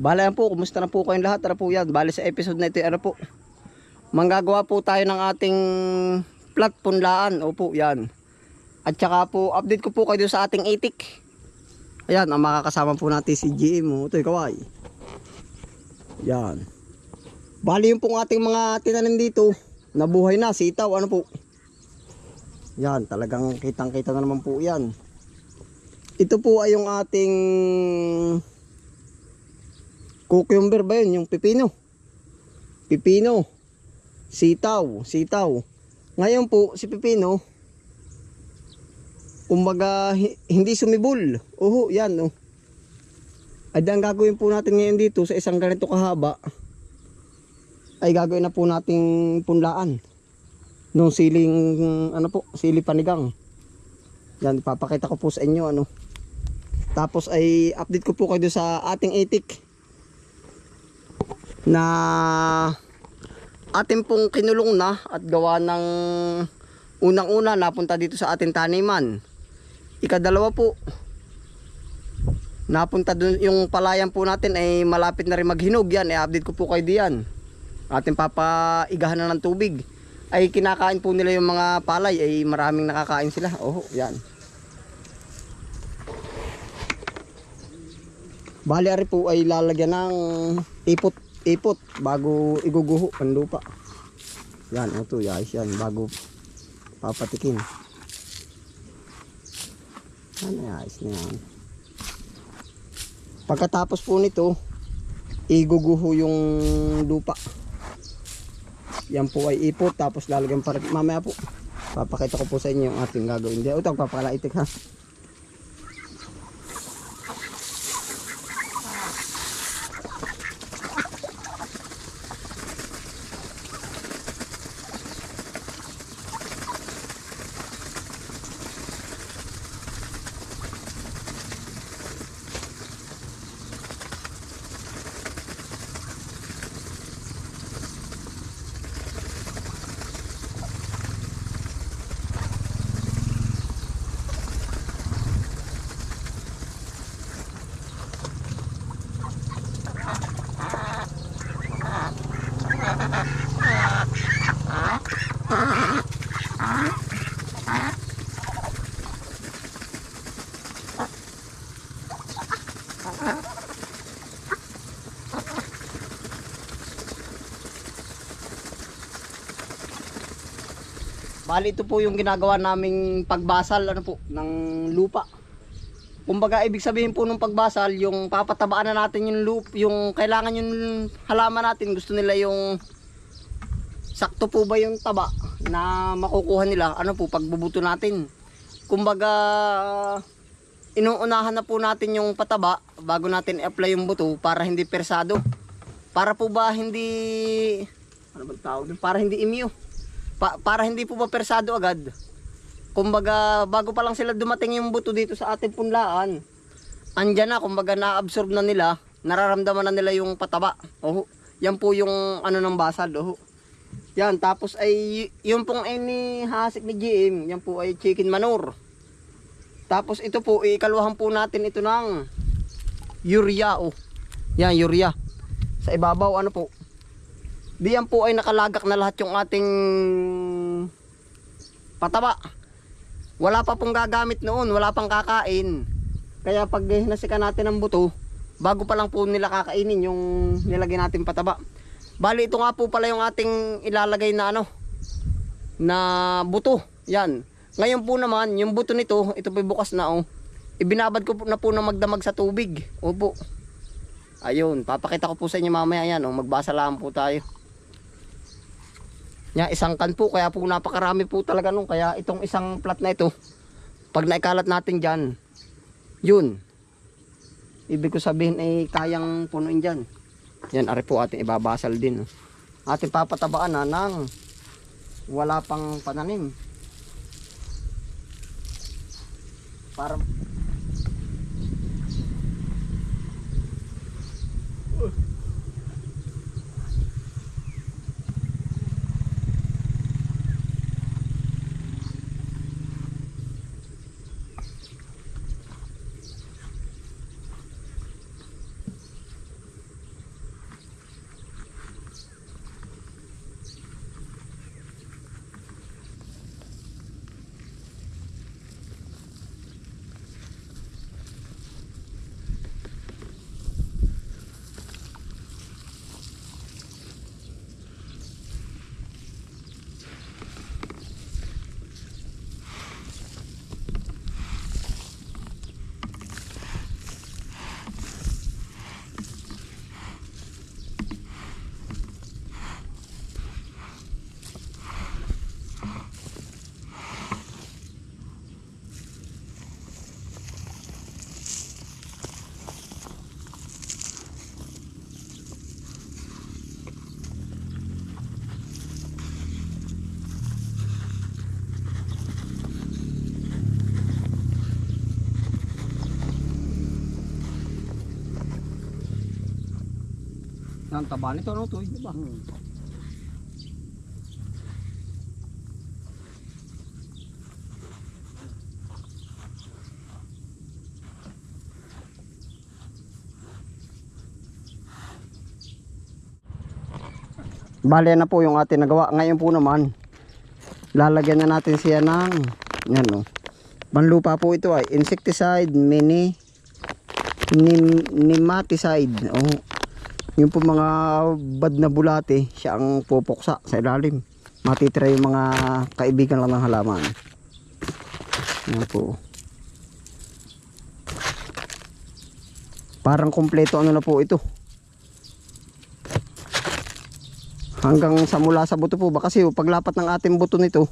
Bala yan po, kumusta na po kayong lahat? Ano po yan? Bali sa episode na ito, ano po? Manggagawa po tayo ng ating plat punlaan. Opo, yan. At saka po, update ko po kayo sa ating itik. Ayan, ang makakasama po natin si GM. Oh. Ito, kaway. Yan. Bali yung pong ating mga tinanim dito. Nabuhay na, sitaw, ano po. Yan, talagang kitang-kita na naman po yan. Ito po ay yung ating cucumber ba yun? Yung pipino. Pipino. Sitaw. Sitaw. Ngayon po, si pipino, kumbaga, hi- hindi sumibol. Oho, yan, oh. Ay, ang gagawin po natin ngayon dito sa isang ganito kahaba, ay gagawin na po nating punlaan. Nung siling, ano po, sili panigang. Yan, ipapakita ko po sa inyo, ano. Tapos ay update ko po kayo sa ating itik na atin pong kinulong na at gawa ng unang-una napunta dito sa ating taniman. Ikadalawa po, napunta dun yung palayan po natin ay malapit na rin maghinog yan. I-update ko po kayo diyan. Ating papaigahan na ng tubig. Ay kinakain po nila yung mga palay ay maraming nakakain sila. Oh, yan. Bali ari po ay lalagyan ng ipot ipot bago iguguho ang lupa. Yan, ito guys, yan bago papatikin. Ano ayos yan. Pagkatapos po nito, iguguho yung lupa. Yan po ay ipot tapos lalagyan pa rin. Mamaya po, papakita ko po sa inyo yung ating gagawin. Hindi, ito papakaitik ha. Bali ito po yung ginagawa naming pagbasal ano po ng lupa. Kumbaga ibig sabihin po ng pagbasal yung papatabaan na natin yung loop, yung kailangan yung halaman natin gusto nila yung sakto po ba yung taba na makukuha nila ano po pagbubuto natin. Kumbaga inuunahan na po natin yung pataba bago natin i-apply yung buto para hindi persado. Para po ba hindi ano ba tawag? Para hindi imyo pa- para hindi po ba persado agad. Kumbaga, bago pa lang sila dumating yung buto dito sa ating punlaan, andyan na, kumbaga na-absorb na nila, nararamdaman na nila yung pataba. Oh, yan po yung ano ng basal. Oh. Yan, tapos ay yung pong ini hasik ni GM, yan po ay chicken manure. Tapos ito po, ikaluhan po natin ito ng urea. Oh. Yan, urea. Sa ibabaw, ano po, Diyan po ay nakalagak na lahat yung ating pataba. Wala pa pong gagamit noon, wala pang kakain. Kaya pag nasikan natin ng buto, bago pa lang po nila kakainin yung nilagay natin pataba. Bali ito nga po pala yung ating ilalagay na ano, na buto. Yan. Ngayon po naman, yung buto nito, ito po bukas na oh. Ibinabad ko po na po na magdamag sa tubig. Opo. Ayun, papakita ko po sa inyo mamaya yan. Oh, magbasa lang po tayo. Nya isang kan po kaya po napakarami po talaga nung kaya itong isang plat na ito pag naikalat natin diyan yun. Ibig ko sabihin ay kayang punuin diyan yan ari po ating ibabasal din. Ating papatabaan na ng wala pang pananim. Para Ang taba nito, ano to? Di ba? Hmm. Bale na po yung ating nagawa. Ngayon po naman, lalagyan na natin siya ng, yan o. Panlupa po ito ay insecticide, mini, nim, nematicide. O, yung po mga bad na bulate, siya ang pupuksa sa ilalim. Matitira yung mga kaibigan lang ng halaman. Yan po. Parang kompleto ano na po ito. hanggang sa mula sa buto po ba kasi paglapat ng ating buto nito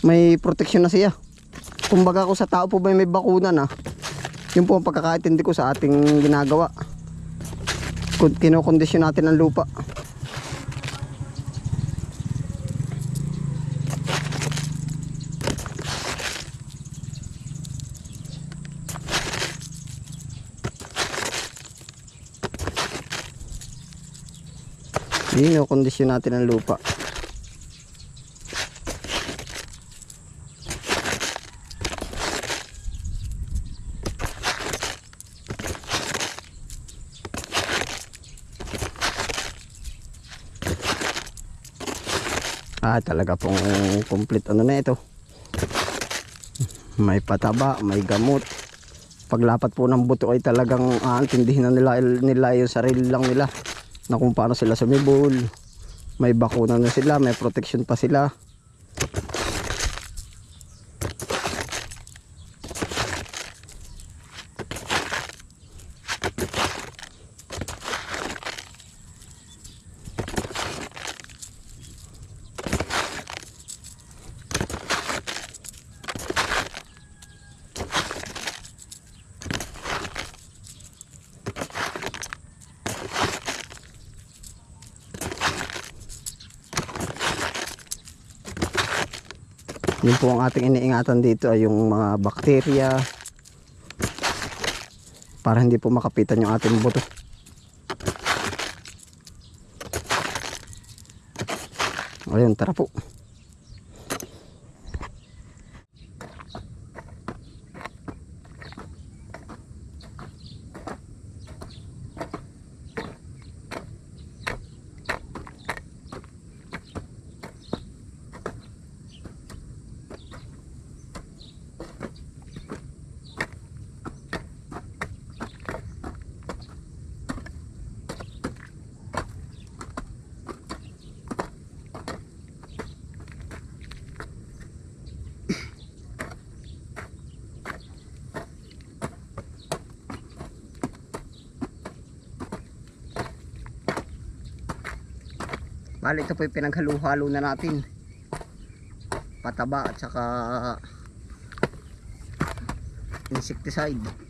may proteksyon na siya kumbaga ko sa tao po ba may bakuna na yun po ang pagkakaintindi ko sa ating ginagawa kinokondisyon natin ang lupa. Yun natin ang lupa ah talaga pong complete ano na ito. May pataba may gamot. Paglapat po ng buto ay talagang aantindihin na nila, nila yung sarili lang nila na kung paano sila sumibol. May bakuna na sila may protection pa sila yun po ang ating iniingatan dito ay yung mga bakterya para hindi po makapitan yung ating buto. Ayun tara po Bali ito po yung pinaghalo-halo na natin. Pataba at saka insecticide.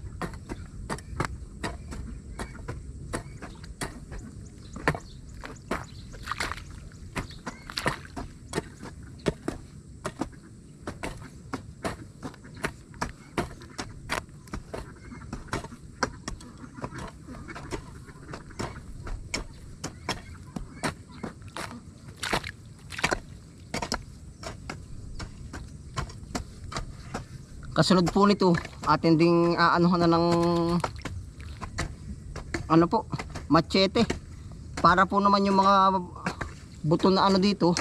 Kasunod po nito, atin ding aanuhan na ng ano po, machete. Para po naman yung mga buto na ano dito,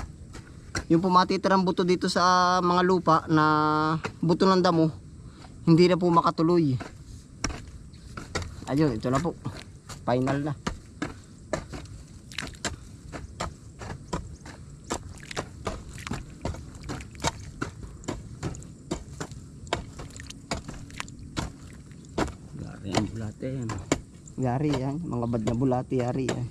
yung po matitirang buto dito sa mga lupa na buto ng damo, hindi na po makatuloy. Ayun, ito na po. Final na. Ang bulate yan. Yari yan, mga bad na bulati yari yan.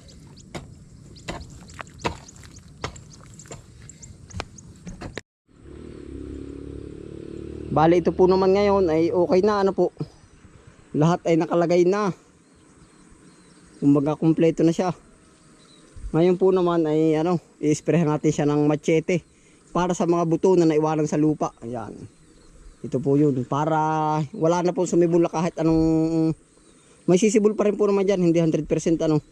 Bali ito po naman ngayon ay okay na ano po. Lahat ay nakalagay na. Kumbaga kumpleto na siya. Ngayon po naman ay ano, i-sprayhan natin siya ng machete para sa mga buto na naiwanan sa lupa. Ayan. Ito po yun. Para wala na po sumibula kahit anong may sisibol pa rin po naman dyan, hindi 100% ano.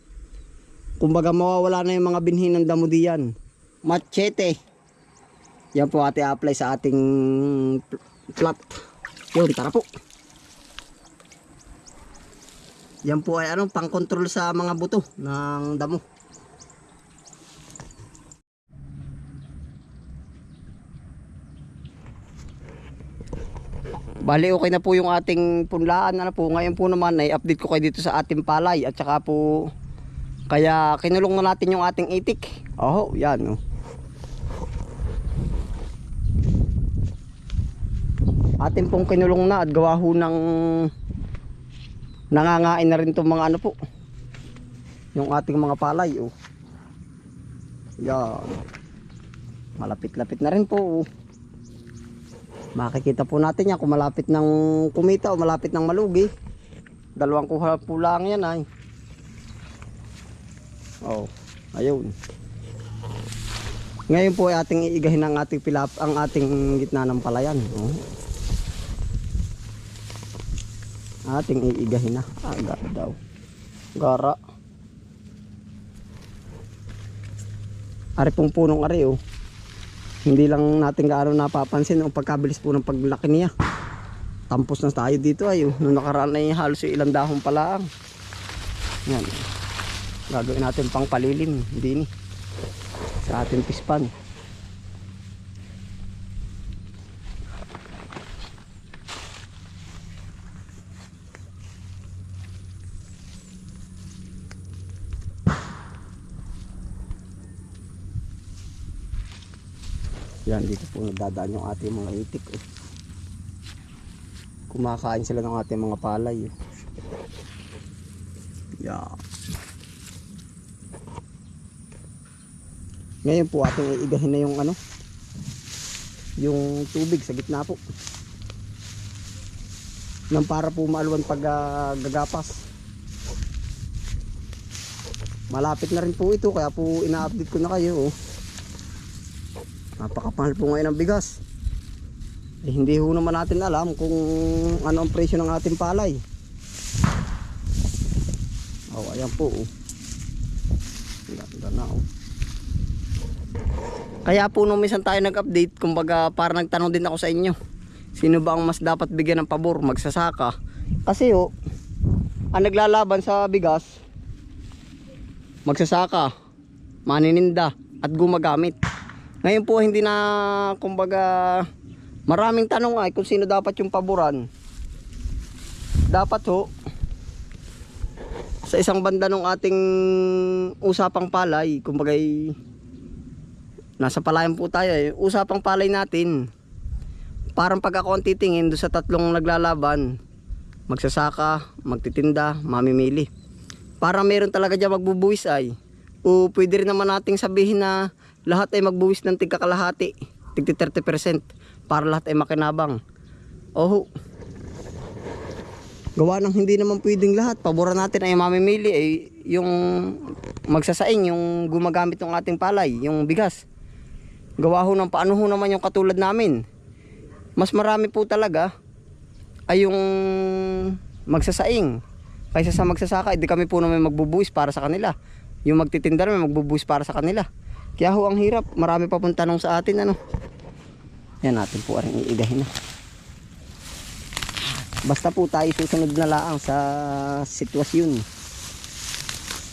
Kumbaga mawawala na yung mga binhi ng damo diyan. Machete. Yan po ate apply sa ating pl- plot. Yun, tara po. Yan po ay anong pang-control sa mga buto ng damo. Bali okay na po yung ating punlaan ano po. Ngayon po naman ay update ko kayo dito sa ating palay at saka po kaya kinulong na natin yung ating itik. Oh, yan oh. Atin pong kinulong na at gawa ho ng nangangain na rin itong mga ano po. Yung ating mga palay oh. Yan. Malapit-lapit na rin po oh. Makikita po natin yan kung malapit ng kumita o malapit ng malugi. Dalawang kuha po lang yan ay. Oh, ayun. Ngayon po ay ating iigahin ang ating pilap, ang ating gitna ng palayan. Oh. Ating iigahin na. Aga daw. Gara. Ari pong punong ari oh. Hindi lang natin gaano napapansin ang pagkabilis po ng paglaki niya. Tampos na tayo dito ay. Nung nakaraan ay halos yung ilang dahon pala ang. Yan. Gagawin natin pang palilim. Hindi ni. Sa ating pispan. Yan, dito po nagdadaan yung ating mga itik. Oh. Kumakain sila ng ating mga palay. Oh. Yan. Ngayon po ating iigahin na yung ano, yung tubig sa gitna po. Nang para po maalwan pag ah, gagapas. Malapit na rin po ito kaya po ina-update ko na kayo. Oh. Napakapahal po ngayon ng bigas. Eh, hindi ho naman natin alam kung ano ang presyo ng ating palay. Oh, ayan po. Oh. Ganda na oh. Kaya po nung minsan tayo nag-update, kumbaga parang nagtanong din ako sa inyo. Sino ba ang mas dapat bigyan ng pabor, magsasaka? Kasi oh, ang naglalaban sa bigas, magsasaka, manininda, at gumagamit. Ngayon po hindi na kumbaga maraming tanong ay kung sino dapat yung paboran. Dapat ho sa isang banda ng ating usapang palay, kumbaga nasa palayan po tayo eh. Usapang palay natin. Parang pag ako ang titingin do sa tatlong naglalaban, magsasaka, magtitinda, mamimili. Parang meron talaga diyan magbubuwis ay. O pwede rin naman nating sabihin na lahat ay magbuwis ng tigka kalahati, tigti 30% para lahat ay makinabang. Oho. Gawa ng hindi naman pwedeng lahat. Paboran natin ay mamimili ay yung magsasaing, yung gumagamit ng ating palay, yung bigas. Gawa ho ng paano ho naman yung katulad namin. Mas marami po talaga ay yung magsasaing. Kaysa sa magsasaka, hindi kami po naman magbubuwis para sa kanila. Yung magtitinda naman magbubuwis para sa kanila. Kaya ho ang hirap. Marami pa pong tanong sa atin ano. Yan natin po ang iigahin na. Basta po tayo susunod na lang sa sitwasyon.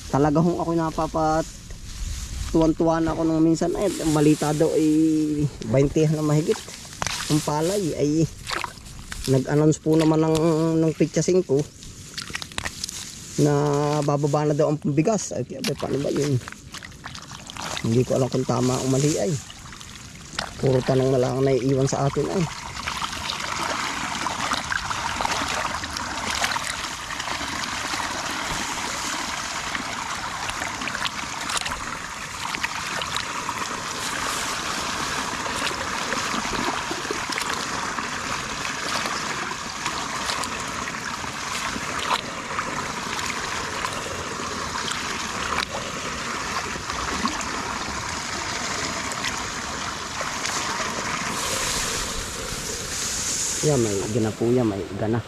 Talaga hong ako napapat tuwan-tuwa na ako nung minsan ay malita daw ay 20 na mahigit. Ang palay ay nag-announce po naman ng, ng pitsa 5 na bababa na daw ang bigas. Ay, ay paano ba yun? Hindi ko alam kung tama o mali ay. Puro tanong na lang ang naiiwan sa atin ay. Yan, may gana po may gana.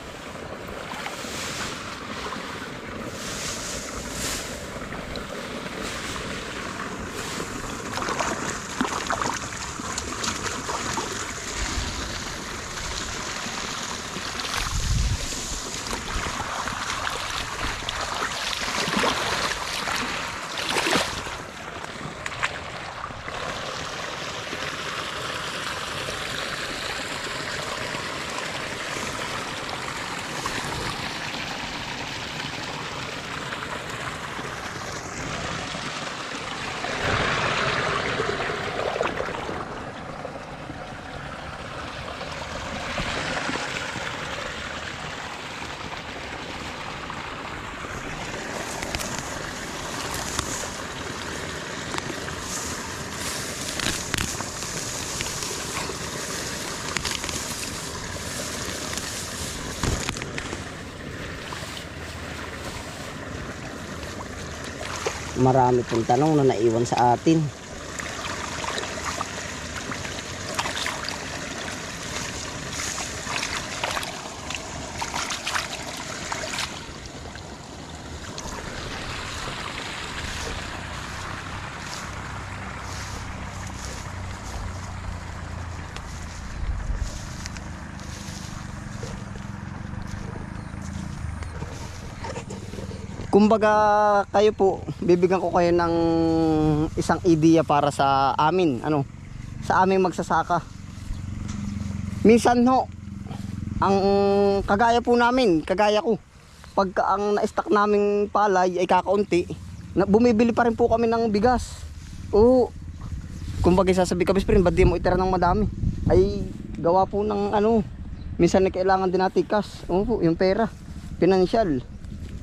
Marami pong tanong na naiwan sa atin. Kumbaga kayo po, bibigyan ko kayo ng isang ideya para sa amin, ano, sa aming magsasaka. Minsan ho, ang kagaya po namin, kagaya ko, pagka ang na-stock naming palay ay kakaunti, na, bumibili pa rin po kami ng bigas. Oo. Kumbaga sasabi ka, friend, ba't di mo itira ng madami? Ay, gawa po ng ano, minsan na kailangan din natin cash. Oo po, yung pera, financial.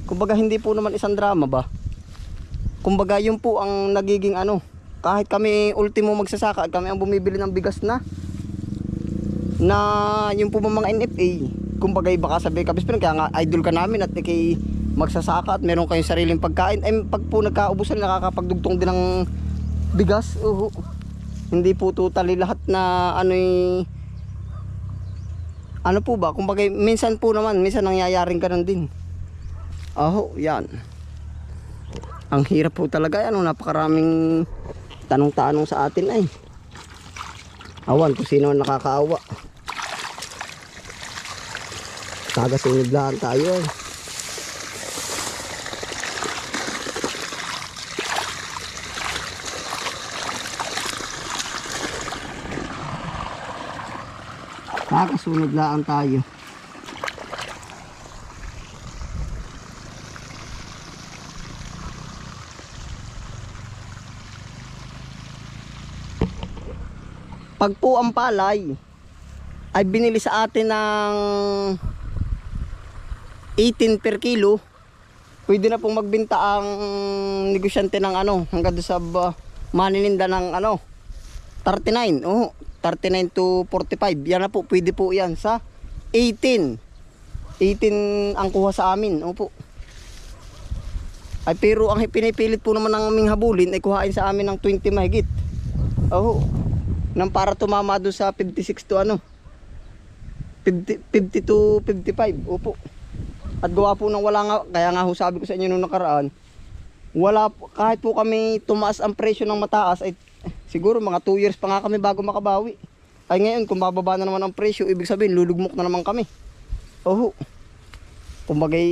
Kumbaga hindi po naman isang drama ba? Kumbaga yun po ang nagiging ano, kahit kami ultimo magsasaka, kami ang bumibili ng bigas na na yung po mga NFA. Kumbaga baka sabi ka, pero kaya nga idol ka namin at kay magsasaka at meron kayong sariling pagkain. Ay pag po nagkaubusan nakakapagdugtong din ng bigas. Oo. Hindi po totally lahat na ano eh, ano po ba? Kumbaga minsan po naman, minsan nangyayaring ganun din. Aho, yan. Ang hirap po talaga yan. oh, Napakaraming tanong-tanong sa atin ay. Awan kung sino nakakaawa. Kagasunod lang tayo ay. Kakasunod lang tayo. Pag po ang palay ay binili sa atin ng 18 per kilo, pwede na pong magbenta ang negosyante ng ano, hanggang sa uh, manininda ng ano, 39. Oh, 39 to 45. Yan na po, pwede po yan sa 18. 18 ang kuha sa amin. Opo. Ay pero ang pinipilit po naman ng aming habulin ay kuhain sa amin ng 20 mahigit. Oh, nang para tumama doon sa 56 to ano? 50, 50 to 55 opo. At gawa po nang wala nga kaya nga ho sabi ko sa inyo nung nakaraan wala kahit po kami tumaas ang presyo ng mataas ay eh, siguro mga 2 years pa nga kami bago makabawi. Ay ngayon kung bababa na naman ang presyo ibig sabihin lulugmok na naman kami. Oho. Kumbagay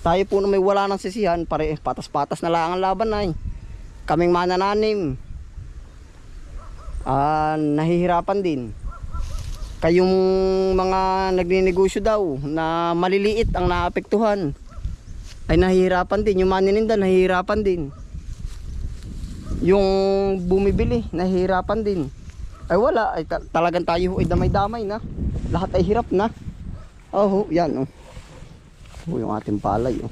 tayo po na may wala ng sisihan pare patas-patas na lang ang laban ay. Kaming manananim ah, nahihirapan din. Kayong mga nagninegosyo daw na maliliit ang naapektuhan ay nahihirapan din. Yung manininda nahihirapan din. Yung bumibili nahihirapan din. Ay wala, ay ta- talagang tayo ay damay-damay na. Lahat ay hirap na. Oh, yan oh. Oh, yung ating palay oh.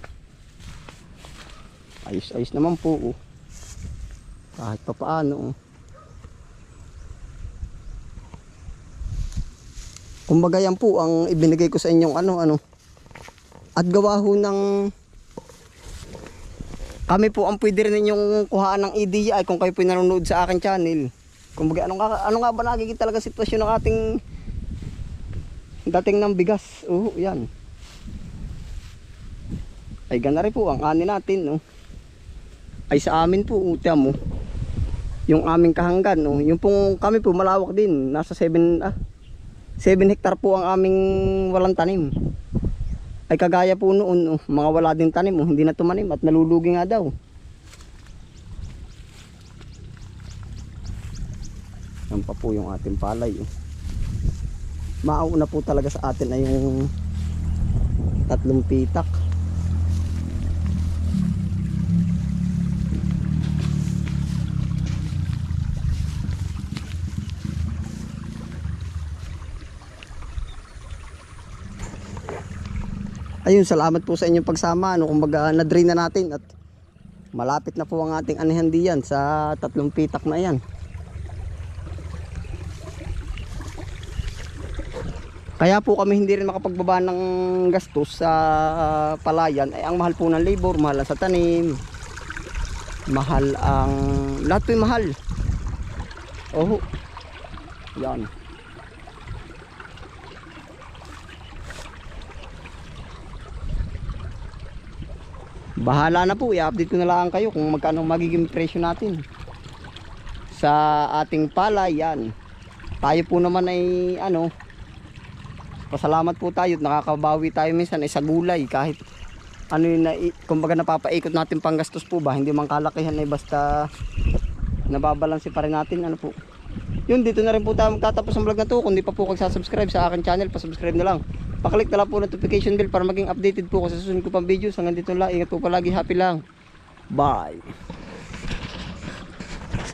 Ayos-ayos naman po oh. Kahit pa paano oh. Kumbaga yan po ang ibinigay ko sa inyong ano ano. At gawa ho ng kami po ang pwede rin ninyong kuhaan ng ideya ay kung kayo po nanonood sa akin channel. Kumbaga ano nga, ano nga ba nakikita talaga sitwasyon ng ating dating ng bigas. Oo, yan. Ay gana rin po ang ani natin. No? Ay sa amin po, utya mo. Yung aming kahanggan. No? Yung pong kami po malawak din. Nasa 7 ah, 7 hektar po ang aming walang tanim. Ay kagaya po noon, oh, mga wala din tanim, oh, hindi na tumanim at nalulugi nga daw. Yan pa po yung ating palay. Oh. Mauna po talaga sa atin ay yung tatlong pitak. Ayun, salamat po sa inyong pagsama. Ano, kumbaga, na-drain na natin at malapit na po ang ating anihan diyan sa tatlong pitak na yan. Kaya po kami hindi rin makapagbaba ng gastos sa ah, palayan. Ay, ang mahal po ng labor, mahal sa tanim. Mahal ang... Lahat po'y mahal. Oh. Yan. Bahala na po, i-update ko na lang kayo kung magkano magiging presyo natin. Sa ating palay, yan. Tayo po naman ay ano, pasalamat po tayo at nakakabawi tayo minsan ay sa gulay kahit ano yun kumbaga napapaikot natin panggastos po ba, hindi man kalakihan ay basta nababalansi pa rin natin, ano po. Yun, dito na rin po tayo magtatapos ang vlog na to. Kung di pa po kayo subscribe sa akin channel, pa-subscribe na lang. Paklik na lang po notification bell para maging updated po ako sa susunod ko pang videos. Hanggang dito lang, ingat po palagi, happy lang. Bye!